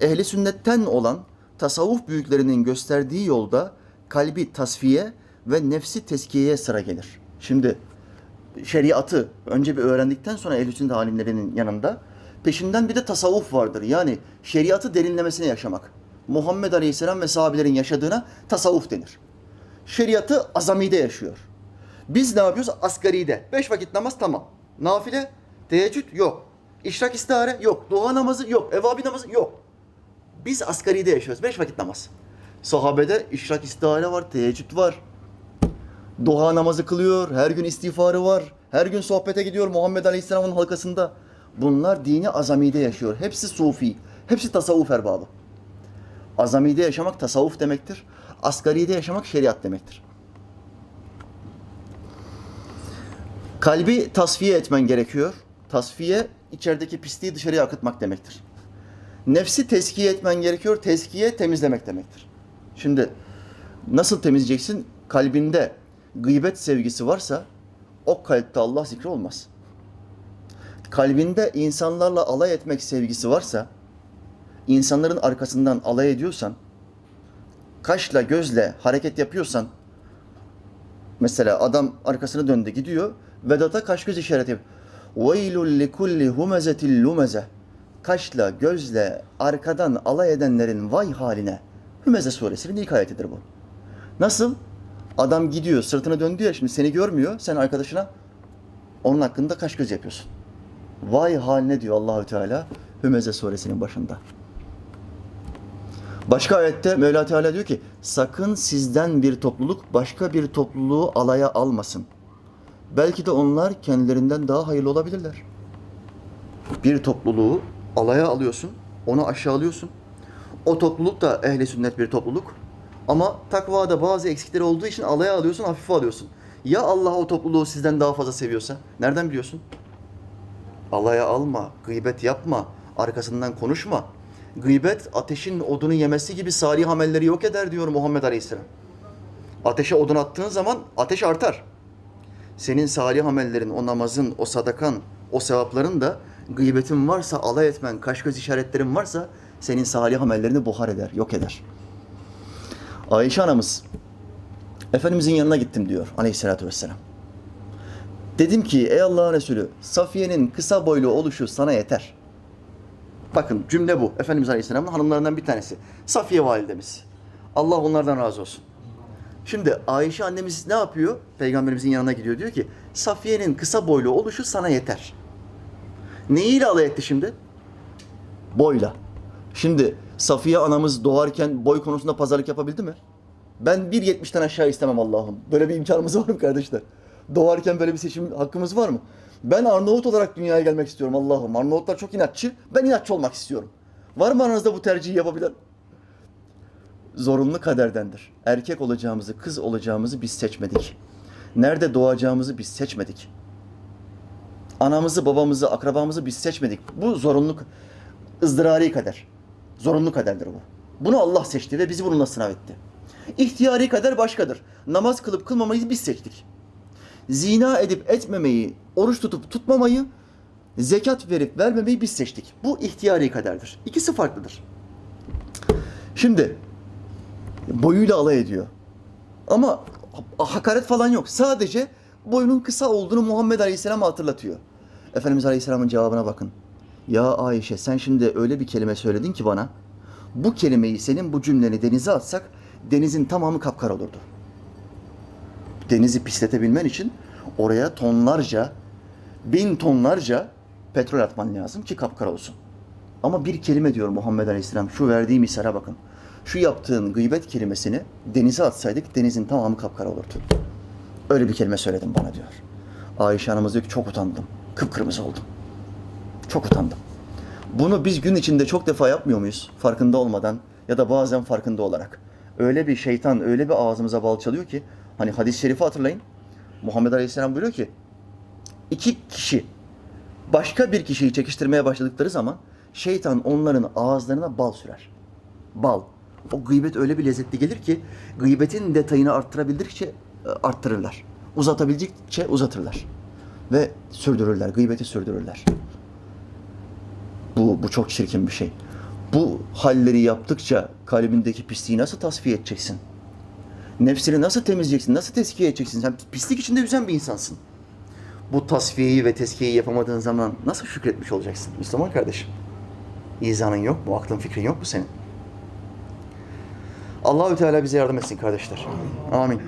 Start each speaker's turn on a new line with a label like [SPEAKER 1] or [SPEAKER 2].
[SPEAKER 1] ehli sünnetten olan tasavvuf büyüklerinin gösterdiği yolda kalbi tasfiye ve nefsi teskiyeye sıra gelir. Şimdi şeriatı önce bir öğrendikten sonra ehl sünnet alimlerinin yanında peşinden bir de tasavvuf vardır. Yani şeriatı derinlemesine yaşamak. Muhammed Aleyhisselam ve sahabelerin yaşadığına tasavvuf denir. Şeriatı azamide yaşıyor. Biz ne yapıyoruz? Asgaride. Beş vakit namaz tamam. Nafile, teheccüd yok. İşrak istihare yok. Dua namazı yok. Evabi namazı yok. Biz asgaride yaşıyoruz. Beş vakit namaz. Sahabede işrak istihare var, teheccüd var. Duha namazı kılıyor, her gün istiğfarı var, her gün sohbete gidiyor Muhammed Aleyhisselam'ın halkasında. Bunlar dini azamide yaşıyor. Hepsi sufi, hepsi tasavvuf erbabı. Azamide yaşamak tasavvuf demektir. Asgaride yaşamak şeriat demektir. Kalbi tasfiye etmen gerekiyor. Tasfiye içerideki pisliği dışarıya akıtmak demektir Nefsi teskiye etmen gerekiyor. Teskiye temizlemek demektir. Şimdi nasıl temizleyeceksin? Kalbinde gıybet sevgisi varsa o kalpte Allah zikri olmaz. Kalbinde insanlarla alay etmek sevgisi varsa, insanların arkasından alay ediyorsan, kaşla gözle hareket yapıyorsan, mesela adam arkasını döndü gidiyor, Vedat'a kaş göz işareti yapıyor. وَيْلُ لِكُلِّ هُمَزَةٍ لُمَزَةٍ Kaşla, gözle, arkadan alay edenlerin vay haline. Hümeze suresinin ilk ayetidir bu. Nasıl? Adam gidiyor, sırtını döndü ya şimdi seni görmüyor. Sen arkadaşına onun hakkında kaş göz yapıyorsun. Vay haline diyor Allahü Teala Hümeze suresinin başında. Başka ayette Mevla Teala diyor ki sakın sizden bir topluluk başka bir topluluğu alaya almasın. Belki de onlar kendilerinden daha hayırlı olabilirler. Bir topluluğu alaya alıyorsun, onu aşağılıyorsun. O topluluk da ehli sünnet bir topluluk. Ama takvada bazı eksikleri olduğu için alaya alıyorsun, hafife alıyorsun. Ya Allah o topluluğu sizden daha fazla seviyorsa? Nereden biliyorsun? Alaya alma, gıybet yapma, arkasından konuşma. Gıybet ateşin odunu yemesi gibi salih amelleri yok eder diyor Muhammed Aleyhisselam. Ateşe odun attığın zaman ateş artar. Senin salih amellerin, o namazın, o sadakan, o sevapların da gıybetin varsa, alay etmen, kaş göz işaretlerin varsa senin salih amellerini buhar eder, yok eder. Ayşe anamız Efendimizin yanına gittim diyor aleyhissalatü vesselam. Dedim ki ey Allah'ın Resulü Safiye'nin kısa boylu oluşu sana yeter. Bakın cümle bu. Efendimiz Aleyhisselam'ın hanımlarından bir tanesi. Safiye validemiz. Allah onlardan razı olsun. Şimdi Ayşe annemiz ne yapıyor? Peygamberimizin yanına gidiyor. Diyor ki Safiye'nin kısa boylu oluşu sana yeter. Neyiyle alay etti şimdi? Boyla. Şimdi Safiye anamız doğarken boy konusunda pazarlık yapabildi mi? Ben 1.70'ten aşağı istemem Allah'ım. Böyle bir imkanımız var mı kardeşler? Doğarken böyle bir seçim hakkımız var mı? Ben Arnavut olarak dünyaya gelmek istiyorum Allah'ım. Arnavutlar çok inatçı. Ben inatçı olmak istiyorum. Var mı aranızda bu tercihi yapabilen? Zorunlu kaderdendir. Erkek olacağımızı, kız olacağımızı biz seçmedik. Nerede doğacağımızı biz seçmedik. Anamızı, babamızı, akrabamızı biz seçmedik. Bu zorunluluk, ızdırari kader. Zorunlu kaderdir bu. Bunu Allah seçti ve bizi bununla sınav etti. İhtiyari kader başkadır. Namaz kılıp kılmamayı biz seçtik. Zina edip etmemeyi, oruç tutup tutmamayı, zekat verip vermemeyi biz seçtik. Bu ihtiyari kaderdir. İkisi farklıdır. Şimdi boyuyla alay ediyor. Ama hakaret falan yok. Sadece boyunun kısa olduğunu Muhammed Aleyhisselam hatırlatıyor. Efendimiz Aleyhisselam'ın cevabına bakın. Ya Ayşe sen şimdi öyle bir kelime söyledin ki bana. Bu kelimeyi senin bu cümleni denize atsak denizin tamamı kapkar olurdu. Denizi pisletebilmen için oraya tonlarca, bin tonlarca petrol atman lazım ki kapkar olsun. Ama bir kelime diyor Muhammed Aleyhisselam. Şu verdiği misale bakın. Şu yaptığın gıybet kelimesini denize atsaydık denizin tamamı kapkara olurdu. Öyle bir kelime söyledim bana diyor. Ayşe anamız diyor ki çok utandım. Kıpkırmızı oldum. Çok utandım. Bunu biz gün içinde çok defa yapmıyor muyuz? Farkında olmadan ya da bazen farkında olarak. Öyle bir şeytan öyle bir ağzımıza bal çalıyor ki hani hadis-i şerifi hatırlayın. Muhammed Aleyhisselam buyuruyor ki iki kişi başka bir kişiyi çekiştirmeye başladıkları zaman şeytan onların ağızlarına bal sürer. Bal. O gıybet öyle bir lezzetli gelir ki gıybetin detayını arttırabildikçe arttırırlar. Uzatabilecekçe uzatırlar. Ve sürdürürler. Gıybeti sürdürürler. Bu, bu çok çirkin bir şey. Bu halleri yaptıkça kalbindeki pisliği nasıl tasfiye edeceksin? Nefsini nasıl temizleyeceksin? Nasıl tezkiye edeceksin? Sen pislik içinde yüzen bir insansın. Bu tasfiyeyi ve tezkiyeyi yapamadığın zaman nasıl şükretmiş olacaksın? Müslüman kardeşim. İzanın yok mu? Aklın fikrin yok mu senin? Allahü Teala bize yardım etsin kardeşler. Amin.